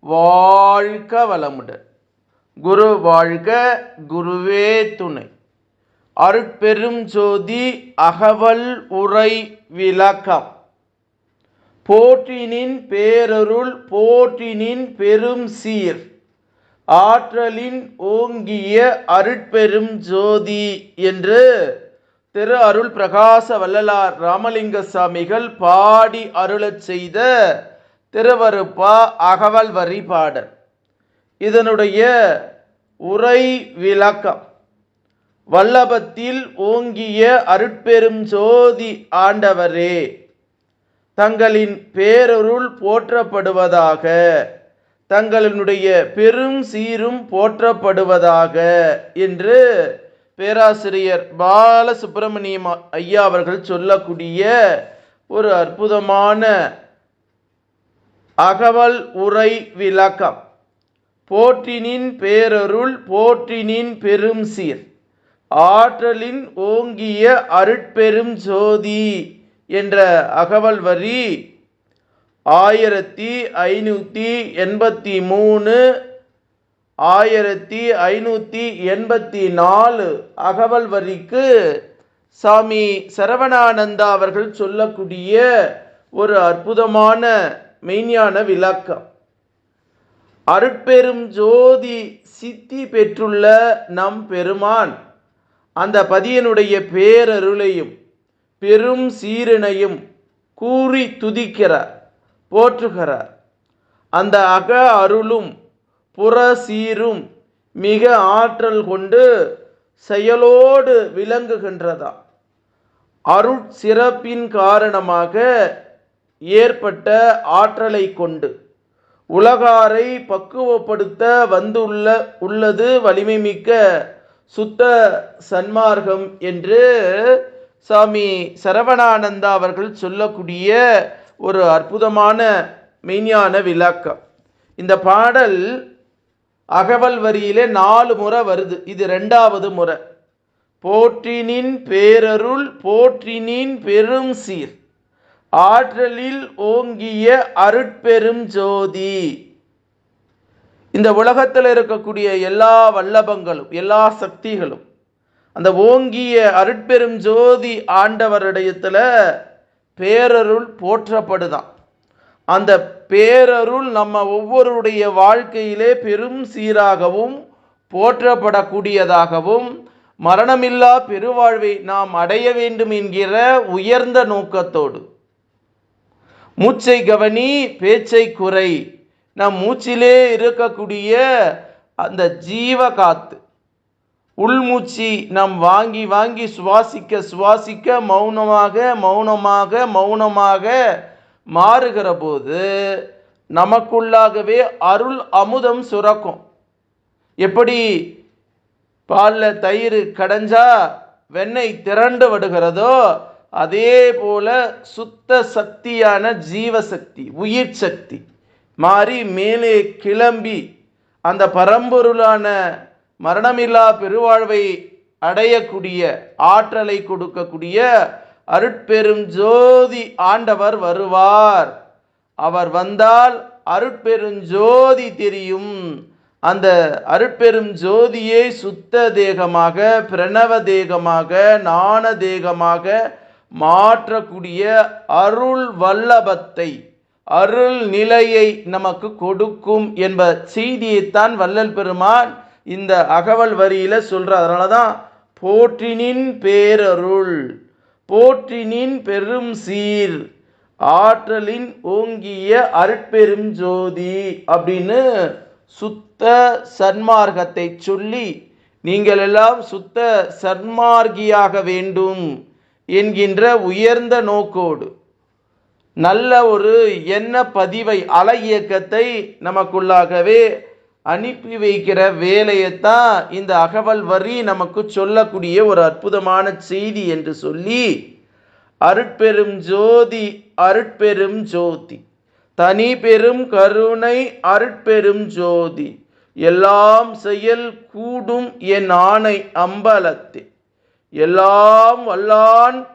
வாழ்க வளமுடன். குரு வாழ்க குருவே துணை. அருட்பெரும் ஜோதி அகவல் உரை விளக்கம். போற்றினின் பேரருள் போற்றினின் பெரும் சீர். ஆற்றலின் ஓங்கிய அருட்பெரும் ஜோதி என்று திரு அருள் பிரகாச வள்ளலார் ராமலிங்க சாமிகள் பாடி அருளச் செய்த திருவருப்பா அகவல் வரி பாடல். இதனுடைய உரை விளக்கம். வல்லபத்தில் ஓங்கிய அருட்பெரும் சோதி ஆண்டவரே தங்களின் பேரருள் போற்றப்படுவதாக தங்களினுடைய பெரும் சீரும் போற்றப்படுவதாக என்று பேராசிரியர் பாலசுப்பிரமணியம் ஐயா அவர்கள் சொல்லக்கூடிய ஒரு அற்புதமான அகவல் உரை விளக்கம். போற்றினின் பேரருள் போற்றினின் பெரும் சீர். ஆற்றலின் ஓங்கிய அருட்பெரும் ஜோதி என்ற அகவல் வரி ஆயிரத்தி ஐநூற்றி எண்பத்தி மூணு ஆயிரத்தி ஐநூற்றி எண்பத்தி நாலு அகவல் வரிக்கு சாமி சரவணானந்தா அவர்கள் சொல்லக்கூடிய ஒரு அற்புதமான மெய்ஞான விளக்கம். அருட்பெரும் ஜோதி சித்தி பெற்றுள்ள நம் பெருமான் அந்த பதியனுடைய பேரருளையும் பெரும் சீரனையும் கூறி துதிக்கிறார் போற்றுகிறார். அந்த அக அருளும் புற சீரும் மிக ஆற்றல் கொண்டு செயலோடு விளங்குகின்றதா. அருட்சிறப்பின் காரணமாக ஏற்பட்ட ஆற்றலை கொண்டு. உலகாரை பக்குவப்படுத்த வந்துள்ள உள்ளது வலிமை மிக்க சுத்த சன்மார்க்கம் என்று சாமி சரவணானந்தா அவர்கள் சொல்லக்கூடிய ஒரு அற்புதமான மெய்ஞான விளக்கம். இந்த பாடல் அகவல் வரியிலே நாலு முறை வருது. இது ரெண்டாவது முறை. போற்றினின் பேரருள் போற்றினின் பெரும் சீர் ஆற்றலில் ஓங்கிய அருட்பெரும் ஜோதி. இந்த உலகத்தில் இருக்கக்கூடிய எல்லா வல்லபங்களும் எல்லா சக்திகளும் அந்த ஓங்கிய அருட்பெரும் ஜோதி ஆண்டவரிடத்தில் பேரருள் போற்றப்படுதான். அந்த பேரருள் நம்ம ஒவ்வொருடைய வாழ்க்கையிலே பெரும் சீராகவும் போற்றப்படக்கூடியதாகவும் மரணமில்லா பெருவாழ்வை நாம் அடைய வேண்டும் என்கிற உயர்ந்த நோக்கத்தோடு மூச்சை கவனி பேச்சை குறை. நம் மூச்சிலே இருக்கக்கூடிய அந்த ஜீவ காத்து. உள்மூச்சி நாம் வாங்கி வாங்கி சுவாசிக்க சுவாசிக்க மௌனமாக மௌனமாக மௌனமாக மாறுகிற போது நமக்குள்ளாகவே அருள் அமுதம் சுரக்கும். எப்படி? பாலில் தயிர் கடைஞ்சா வெண்ணெய் திரண்டு விடுகிறதோ அதே போல சுத்த சக்தியான ஜீவசக்தி உயிர் சக்தி மாறி மேலே கிளம்பி அந்த பரம்பொருளான மரணமில்லா பெருவாழ்வை அடையக்கூடிய ஆற்றலை கொடுக்கக்கூடிய அருட்பெரும் ஜோதி ஆண்டவர் வருவார். அவர் வந்தால் அருட்பெரும் ஜோதி தெரியும். அந்த அருட்பெரும் ஜோதியை சுத்த தேகமாக பிரணவ தேகமாக நாண தேகமாக மாற்றக்கூடிய அருள் வல்லபத்தை அருள் நிலையை நமக்கு கொடுக்கும் என்ப செய்தியைத்தான் வள்ளல் பெருமான் இந்த அகவல் வரியில் சொல்கிறார் அதனால தான் போற்றினின் பேரருள் போற்றினின் பெரும் சீர் ஆற்றலின் ஓங்கிய அருட்பெரும் ஜோதி அப்படின்னு சுத்த சன்மார்க்கத்தை சொல்லி நீங்கள் எல்லாம் சுத்த சன்மார்கியாக வேண்டும். என்கின்ற உயர்ந்த நோக்கோடு நல்ல ஒரு எண்ண பதிவை அலை இயக்கத்தை நமக்குள்ளாகவே அனுப்பி வைக்கிற வேலையைத்தான் இந்த அகவல் வரி நமக்கு சொல்லக்கூடிய ஒரு அற்புதமான செய்தி என்று சொல்லி அருட்பெரும் ஜோதி அருட்பெரும் ஜோதி தனி பெரும் கருணை அருட்பெரும் ஜோதி எல்லாம் செயல் கூடும் என் ஆணை அம்பலத்தே. எல்லாம் வல்லான்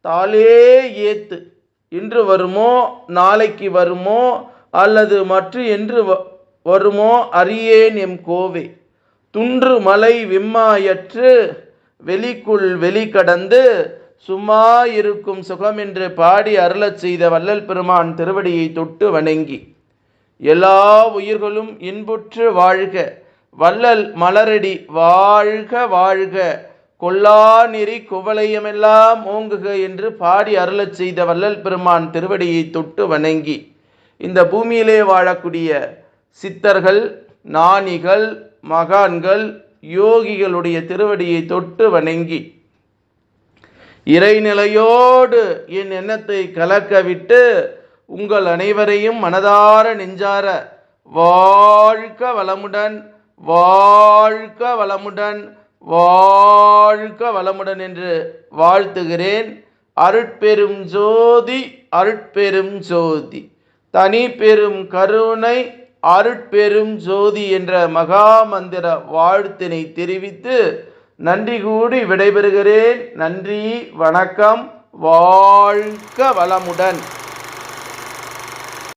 தாளே ஏத்து. இன்று வருமோ நாளைக்கு வருமோ அல்லது மற்ற என்று வ- வருமோ அறியேன் எம் கோவே. துன்று மலை விம்மாயற்று வெளிக்குள் வெளி கடந்து சும்மா இருக்கும் சுகம் என்று பாடி அருளச் செய்த வள்ளல் பெருமான் திருவடியை தொட்டு வணங்கி. எல்லா உயிர்களும் இன்புற்று வாழ்க வள்ளல் மலரடி வாழ்க வாழ்க. கொல்லா நெறி குவளையமெல்லாம் ஓங்குக என்று பாடி அருளச் செய்த வல்லல் பெருமான் திருவடியை தொட்டு வணங்கி இந்த பூமியிலே வாழக்கூடிய சித்தர்கள் நாணிகள் மகான்கள் யோகிகளுடைய திருவடியை தொட்டு வணங்கி இறைநிலையோடு என் எண்ணத்தை கலக்க விட்டு உங்கள் அனைவரையும் மனதார நெஞ்சார வாழ்க வளமுடன் வாழ்க வளமுடன். வாழ்க வளமுடன் என்று வாழ்த்துகிறேன். அருட்பெரும் ஜோதி அருட்பெரும் ஜோதி. தனி பெரும் கருணை அருட்பெரும் ஜோதி என்ற மகா மந்திர வாழ்த்தினை தெரிவித்து நன்றி கூடி விடைபெறுகிறேன். நன்றி வணக்கம் வாழ்க வளமுடன்.